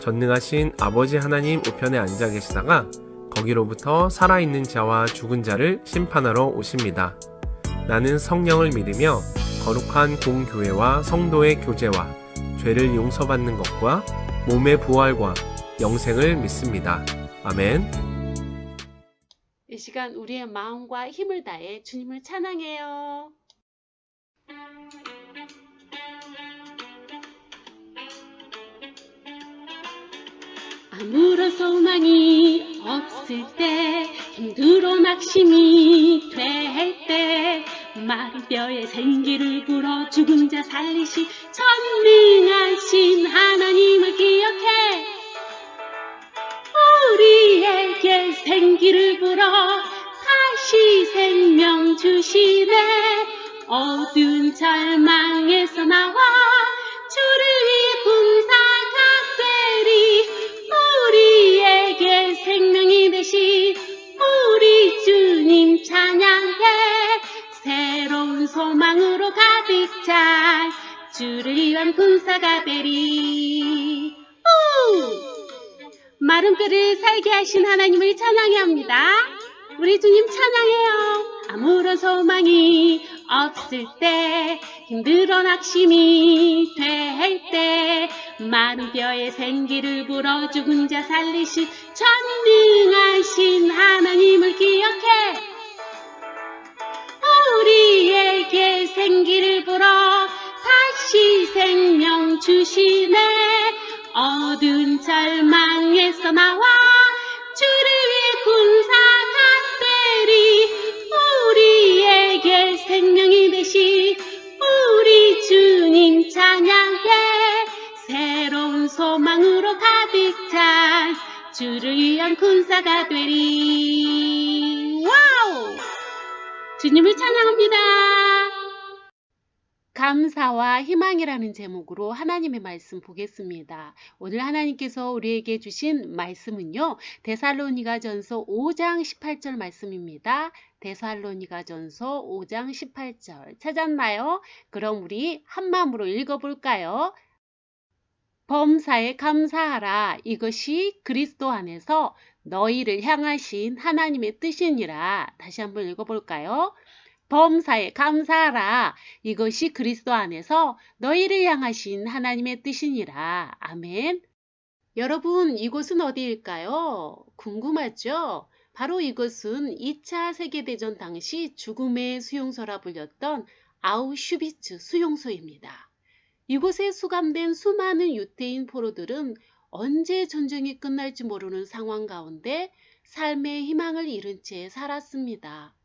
전능하신 아버지 하나님 우편에 앉아 계시다가 거기로부터 살아있는 자와 죽은 자를 심판하러 오십니다. 나는 성령을 믿으며 거룩한 공교회와 성도의 교제와 죄를 용서받는 것과 몸의 부활과 영생을 믿습니다. 아멘. 이 시간 우리의 마음과 힘을 다해 주님을 찬양해요. 아무런 소망이 없을 때 힘들어 낙심이 될 때 마른 뼈에 생기를 불어 죽은 자 살리신 전능하신 하나님을 기억해. 우리에게 생기를 불어 다시 생명 주시네 어두운 절망에서 군사가 되리 우! 마른 뼈를 살게 하신 하나님을 찬양해야 합니다. 우리 주님 찬양해요. 아무런 소망이 없을 때, 힘들어 낙심이 될 때, 마른 뼈에 생기를 불어 죽은 자 살리신 전능하신 하나님을 기억해. 우리에게 생기를 불어 다시 생명 주시네. 어두운 절망에서 나와 주를 위해 군사가 되리 우리에게 생명이 되신 우리 주님 찬양해 새로운 소망으로 가득 찬 주를 위한 군사가 되리 와우 주님을 찬양합니다. 감사와 희망이라는 제목으로 하나님의 말씀 보겠습니다. 오늘 하나님께서 우리에게 주신 말씀은요. 데살로니가전서 5장 18절 말씀입니다. 데살로니가전서 5장 18절 찾았나요? 그럼 우리 한 마음으로 읽어 볼까요? 범사에 감사하라. 이것이 그리스도 안에서 너희를 향하신 하나님의 뜻이니라. 다시 한번 읽어 볼까요? 범사에 감사하라. 이것이 그리스도 안에서 너희를 향하신 하나님의 뜻이니라. 아멘. 여러분, 이곳은 어디일까요? 궁금하죠? 바로 이곳은 2차 세계대전 당시 죽음의 수용소라 불렸던 아우슈비츠 수용소입니다. 이곳에 수감된 수많은 유태인 포로들은 언제 전쟁이 끝날지 모르는 상황 가운데 삶의 희망을 잃은 채 살았습니다.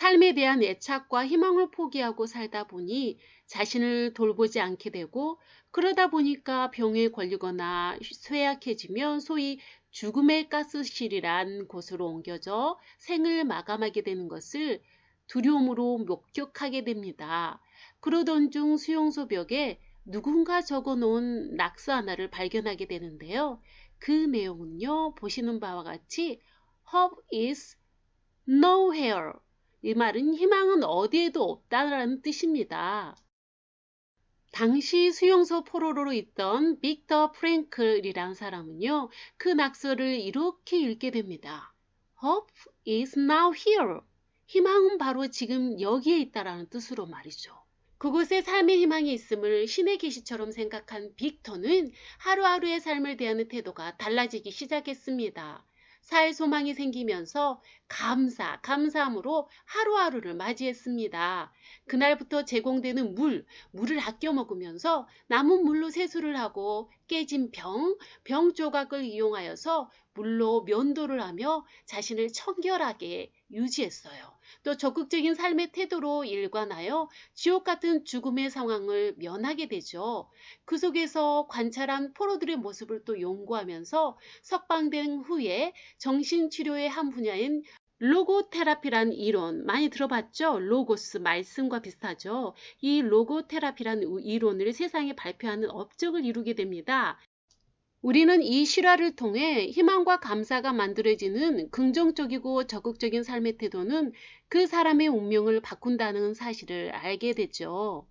삶에 대한 애착과 희망을 포기하고 살다 보니 자신을 돌보지 않게 되고 그러다 보니까 병에 걸리거나 쇠약해지면 소위 죽음의 가스실이란 곳으로 옮겨져 생을 마감하게 되는 것을 두려움으로 목격하게 됩니다. 그러던 중 수용소 벽에 누군가 적어 놓은 낙서 하나를 발견하게 되는데요. 그 내용은요, 보시는 바와 같이 Hope is nowhere. 이 말은 희망은 어디에도 없다라는 뜻입니다. 당시 수용소 포로로 있던 빅터 프랭클이란 사람은요, 그 낙서를 이렇게 읽게 됩니다. Hope is now here. 희망은 바로 지금 여기에 있다라는 뜻으로 말이죠. 그곳에 삶의 희망이 있음을 신의 계시처럼 생각한 빅터는 하루하루의 삶을 대하는 태도가 달라지기 시작했습니다. 살 소망이 생기면서 감사, 감사함으로 하루하루를 맞이했습니다. 그날부터 제공되는 물, 물을 아껴 먹으면서 남은 물로 세수를 하고 깨진 병, 병 조각을 이용하여서 물로 면도를 하며 자신을 청결하게 유지했어요. 또 적극적인 삶의 태도로 일관하여 지옥 같은 죽음의 상황을 면하게 되죠. 그 속에서 관찰한 포로들의 모습을 또 연구하면서 석방된 후에 정신치료의 한 분야인 로고테라피란 이론 많이 들어봤죠? 로고스 말씀과 비슷하죠. 이 로고테라피란 이론을 세상에 발표하는 업적을 이루게 됩니다. 우리는 이 실화를 통해 희망과 감사가 만들어지는 긍정적이고 적극적인 삶의 태도는 그 사람의 운명을 바꾼다는 사실을 알게 되죠.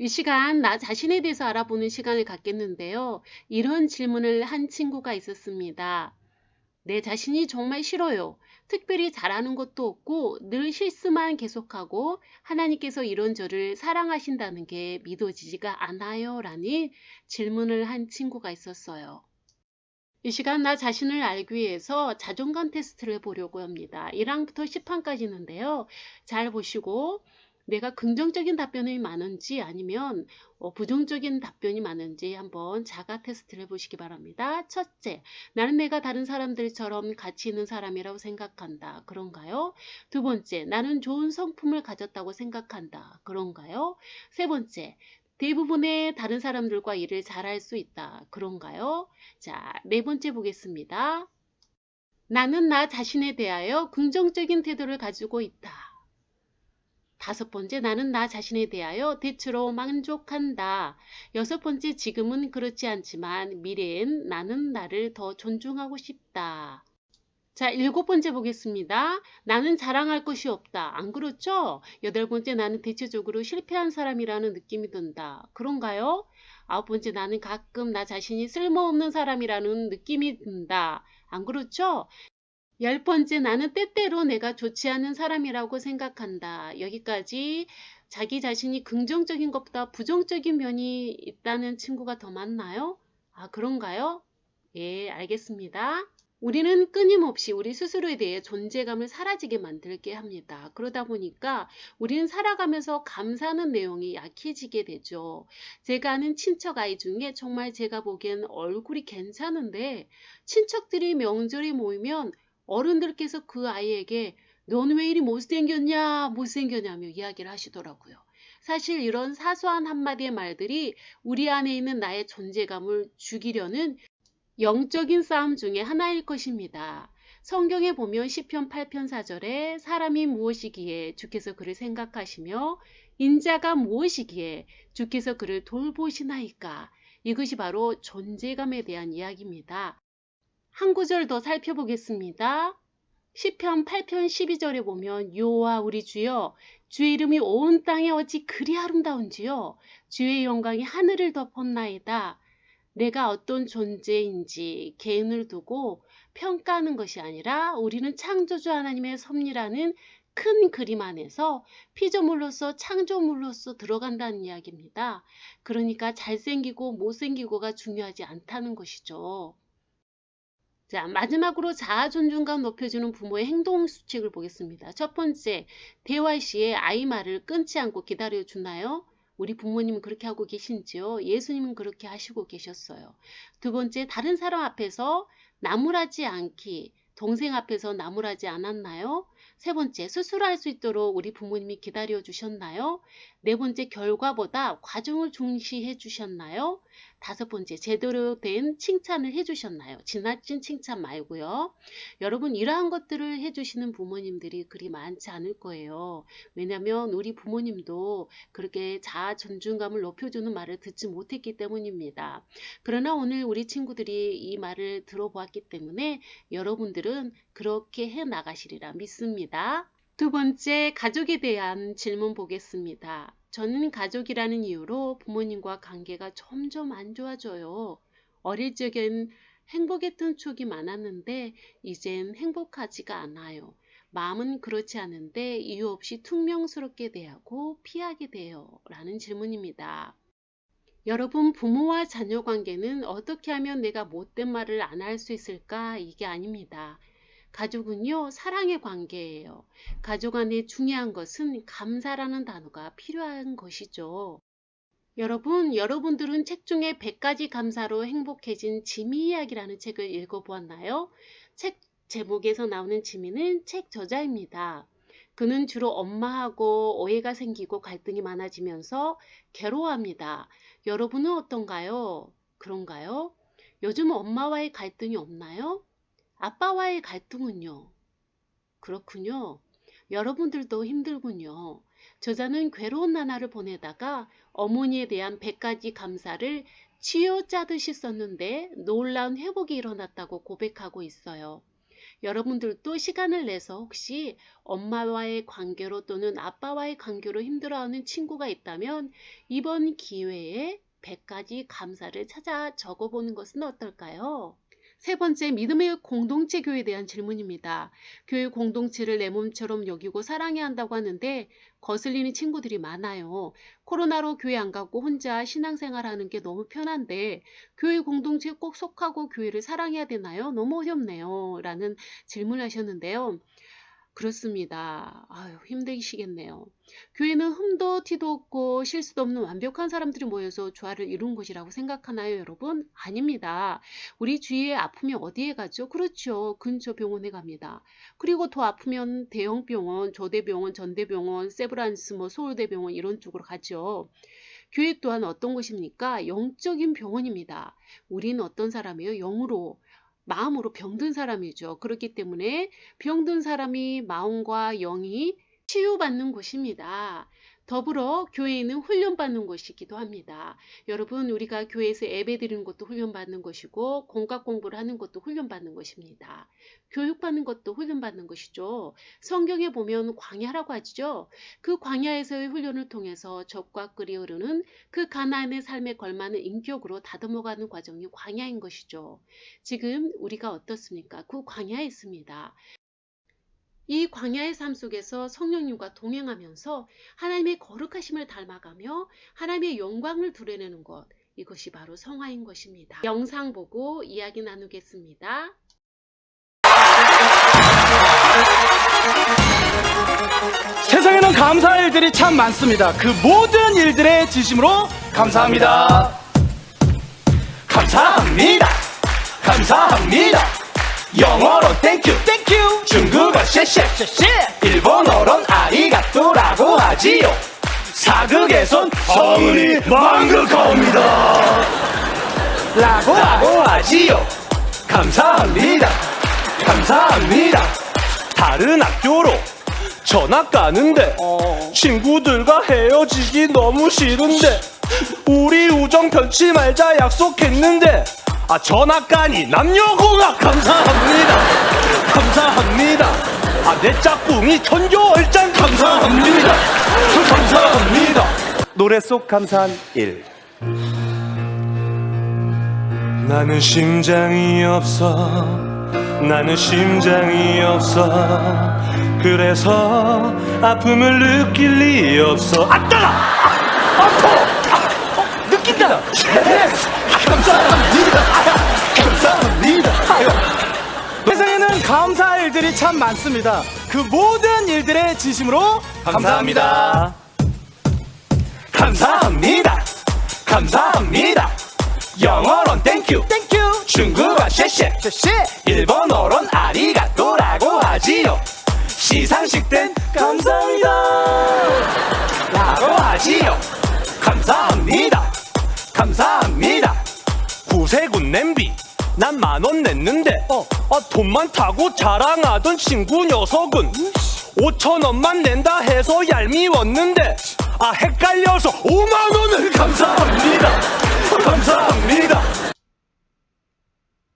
이 시간 나 자신에 대해서 알아보는 시간을 갖겠는데요. 이런 질문을 한 친구가 있었습니다. 내 자신이 정말 싫어요. 특별히 잘하는 것도 없고 늘 실수만 계속하고 하나님께서 이런 저를 사랑하신다는 게 믿어지지가 않아요. 라는 질문을 한 친구가 있었어요. 이 시간 나 자신을 알기 위해서 자존감 테스트를 해보려고 합니다. 1항부터 10항까지는데요. 잘 보시고 내가 긍정적인 답변이 많은지 아니면 어, 부정적인 답변이 많은지 한번 자가 테스트를 해보시기 바랍니다. 첫째, 나는 내가 다른 사람들처럼 가치 있는 사람이라고 생각한다. 그런가요? 두 번째, 나는 좋은 성품을 가졌다고 생각한다. 그런가요? 세 번째, 대부분의 다른 사람들과 일을 잘할 수 있다. 그런가요? 자, 네 번째 보겠습니다. 나는 나 자신에 대하여 긍정적인 태도를 가지고 있다. 다섯 번째, 나는 나 자신에 대하여 대체로 만족한다. 여섯 번째, 지금은 그렇지 않지만 미래엔 나는 나를 더 존중하고 싶다. 자, 일곱 번째 보겠습니다. 나는 자랑할 것이 없다. 안 그렇죠? 여덟 번째, 나는 대체적으로 실패한 사람이라는 느낌이 든다. 그런가요? 아홉 번째, 나는 가끔 나 자신이 쓸모없는 사람이라는 느낌이 든다. 안 그렇죠? 열 번째, 나는 때때로 내가 좋지 않은 사람이라고 생각한다. 여기까지 자기 자신이 긍정적인 것보다 부정적인 면이 있다는 친구가 더 많나요? 아, 그런가요? 예, 알겠습니다. 우리는 끊임없이 우리 스스로에 대해 존재감을 사라지게 만들게 합니다. 그러다 보니까 우리는 살아가면서 감사하는 내용이 약해지게 되죠. 제가 아는 친척 아이 중에 정말 제가 보기엔 얼굴이 괜찮은데 친척들이 명절이 모이면 어른들께서 그 아이에게 넌 왜 이리 못생겼냐 못생겼냐며 이야기를 하시더라고요. 사실 이런 사소한 한마디의 말들이 우리 안에 있는 나의 존재감을 죽이려는 영적인 싸움 중에 하나일 것입니다. 성경에 보면 시편 8편 4절에 사람이 무엇이기에 주께서 그를 생각하시며 인자가 무엇이기에 주께서 그를 돌보시나이까 이것이 바로 존재감에 대한 이야기입니다. 한 구절 더 살펴보겠습니다. 시편 8편 12절에 보면 여호와 우리 주여 주의 이름이 온 땅에 어찌 그리 아름다운지요 주의 영광이 하늘을 덮었나이다. 내가 어떤 존재인지 개인을 두고 평가하는 것이 아니라 우리는 창조주 하나님의 섭리라는 큰 그림 안에서 피조물로서 창조물로서 들어간다는 이야기입니다. 그러니까 잘생기고 못생기고가 중요하지 않다는 것이죠. 자, 마지막으로 자아 존중감 높여주는 부모의 행동 수칙을 보겠습니다. 첫 번째, 대화 시에 아이 말을 끊지 않고 기다려 주나요? 우리 부모님은 그렇게 하고 계신지요? 예수님은 그렇게 하시고 계셨어요. 두 번째, 다른 사람 앞에서 나무라지 않기, 동생 앞에서 나무라지 않았나요? 세 번째, 스스로 할수 있도록 우리 부모님이 기다려 주셨나요? 네 번째, 결과보다 과정을 중시해 주셨나요? 다섯 번째, 제대로 된 칭찬을 해 주셨나요? 지나친 칭찬 말고요. 여러분, 이러한 것들을 해 주시는 부모님들이 그리 많지 않을 거예요. 왜냐하면 우리 부모님도 그렇게 자아 존중감을 높여주는 말을 듣지 못했기 때문입니다. 그러나 오늘 우리 친구들이 이 말을 들어보았기 때문에 여러분들은 그렇게 해 나가시리라 믿습니다. 두 번째, 가족에 대한 질문 보겠습니다. 저는 가족이라는 이유로 부모님과 관계가 점점 안 좋아져요. 어릴 적엔 행복했던 추억이 많았는데 이젠 행복하지가 않아요. 마음은 그렇지 않은데 이유 없이 퉁명스럽게 대하고 피하게 돼요. 라는 질문입니다. 여러분, 부모와 자녀 관계는 어떻게 하면 내가 못된 말을 안 할 수 있을까? 이게 아닙니다. 가족은요, 사랑의 관계예요. 가족 안에 중요한 것은 감사라는 단어가 필요한 것이죠. 여러분, 여러분들은 책 중에 100가지 감사로 행복해진 지미 이야기라는 책을 읽어보았나요? 책 제목에서 나오는 지미는 책 저자입니다. 그는 주로 엄마하고 오해가 생기고 갈등이 많아지면서 괴로워합니다. 여러분은 어떤가요? 그런가요? 요즘 엄마와의 갈등이 없나요? 아빠와의 갈등은요? 그렇군요. 여러분들도 힘들군요. 저자는 괴로운 나날을 보내다가 어머니에 대한 100가지 감사를 치유 짜듯이 썼는데 놀라운 회복이 일어났다고 고백하고 있어요. 여러분들도 시간을 내서 혹시 엄마와의 관계로 또는 아빠와의 관계로 힘들어하는 친구가 있다면 이번 기회에 100가지 감사를 찾아 적어보는 것은 어떨까요? 세 번째, 믿음의 공동체 교회에 대한 질문입니다. 교회 공동체를 내 몸처럼 여기고 사랑해야 한다고 하는데 거슬리는 친구들이 많아요. 코로나로 교회 안 가고 혼자 신앙생활 하는 게 너무 편한데 교회 공동체에 꼭 속하고 교회를 사랑해야 되나요? 너무 어렵네요. 라는 질문을 하셨는데요. 그렇습니다. 아유, 힘드시겠네요. 교회는 흠도 티도 없고 실수도 없는 완벽한 사람들이 모여서 조화를 이룬 곳이라고 생각하나요, 여러분? 아닙니다. 우리 주위에 아프면 어디에 가죠? 그렇죠. 근처 병원에 갑니다. 그리고 더 아프면 대형 병원, 조대병원, 전대병원, 세브란스, 뭐 서울대병원 이런 쪽으로 가죠. 교회 또한 어떤 곳입니까? 영적인 병원입니다. 우리는 어떤 사람이에요? 영으로. 마음으로 병든 사람이죠. 그렇기 때문에 병든 사람이 마음과 영이 치유받는 곳입니다. 더불어 교회에는 훈련받는 곳이기도 합니다. 여러분, 우리가 교회에서 예배 드리는 것도 훈련받는 것이고, 공각 공부를 하는 것도 훈련받는 것입니다. 교육받는 것도 훈련받는 것이죠. 성경에 보면 광야라고 하죠. 그 광야에서의 훈련을 통해서 적과 끓이 흐르는 그 가나안의 삶에 걸맞는 인격으로 다듬어가는 과정이 광야인 것이죠. 지금 우리가 어떻습니까? 그 광야에 있습니다. 이 광야의 삶 속에서 성령님과 동행하면서 하나님의 거룩하심을 닮아가며 하나님의 영광을 드러내는 것, 이것이 바로 성화인 것입니다. 영상 보고 이야기 나누겠습니다. 세상에는 감사할 일들이 참 많습니다. 그 모든 일들의 진심으로 감사합니다. 감사합니다. 감사합니다. 영어로 땡큐. 땡큐. 중국어 쉐쉐. 쉐쉐. 일본어론 아리가또라고 하지요. 사극에선 성은이 망극합니다. 라고 라고 하지요. 감사합니다. 감사합니다. 다른 학교로 전학 가는데 어. 친구들과 헤어지기 너무 싫은데 우리 우정 편치 말자 약속했는데 아 전학 가니 남녀공학. 감사합니다. 감사합니다. 아 내 짝꿍이 천교월장. 감사합니다. 감사합니다. 노래 속 감사한 일. 나는 심장이 없어. 나는 심장이 없어. 그래서 아픔을 느낄 리 없어. 아따라! 아, 아파 아, 어, 느낀다! 예스 감사합니다 아, 감사합니다. 세상에는 감사할 일들이 참 많습니다. 그 모든 일들의 진심으로 감사합니다 감사합니다 감사합니다 영어론 땡큐 땡큐. 중국어 쉐쉐 쉐쉐. 일본어론 아리가또라고 하지요 시상식 땐 감사합니다 구세군 냄비 난 만 원 냈는데 어. 아, 돈 많다고 자랑하던 친구 녀석은 오천 원만 낸다 해서 얄미웠는데 아 헷갈려서 오만 원을 감사합니다 감사합니다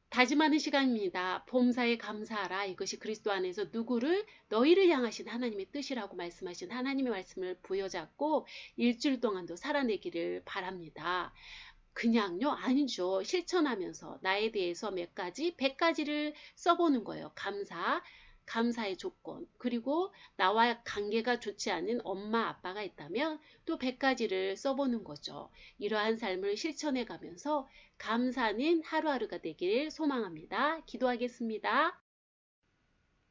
다짐하는 시간입니다. 봄사에 감사하라. 이것이 그리스도 안에서 누구를 너희를 향하신 하나님의 뜻이라고 말씀하신 하나님의 말씀을 부여잡고 일주일 동안도 살아내기를 바랍니다. 그냥요? 아니죠. 실천하면서 나에 대해서 몇 가지, 백 가지를 써보는 거예요. 감사, 감사의 조건. 그리고 나와 관계가 좋지 않은 엄마, 아빠가 있다면 또백 가지를 써보는 거죠. 이러한 삶을 실천해 가면서 감사는 하루하루가 되길 소망합니다. 기도하겠습니다.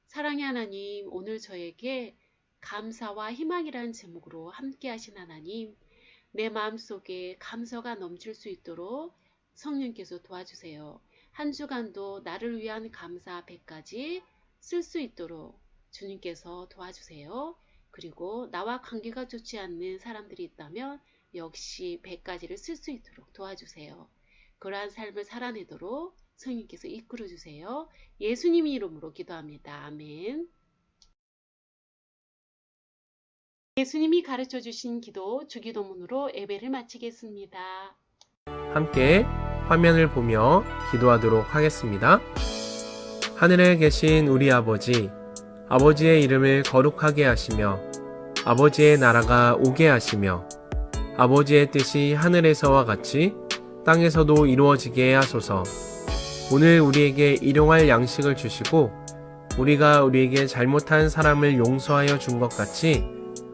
사랑의 하나님, 오늘 저에게 감사와 희망이라는 제목으로 함께 하신 하나님, 내 마음속에 감사가 넘칠 수 있도록 성령께서 도와주세요. 한 주간도 나를 위한 감사 100가지 쓸 수 있도록 주님께서 도와주세요. 그리고 나와 관계가 좋지 않는 사람들이 있다면 역시 100가지를 쓸 수 있도록 도와주세요. 그러한 삶을 살아내도록 성령께서 이끌어 주세요. 예수님 이름으로 기도합니다. 아멘. 예수님이 가르쳐 주신 기도 주기도문으로 예배를 마치겠습니다. 함께 화면을 보며 기도하도록 하겠습니다. 하늘에 계신 우리 아버지, 아버지의 이름을 거룩하게 하시며, 아버지의 나라가 오게 하시며, 아버지의 뜻이 하늘에서와 같이 땅에서도 이루어지게 하소서. 오늘 우리에게 일용할 양식을 주시고, 우리가 우리에게 잘못한 사람을 용서하여 준 것 같이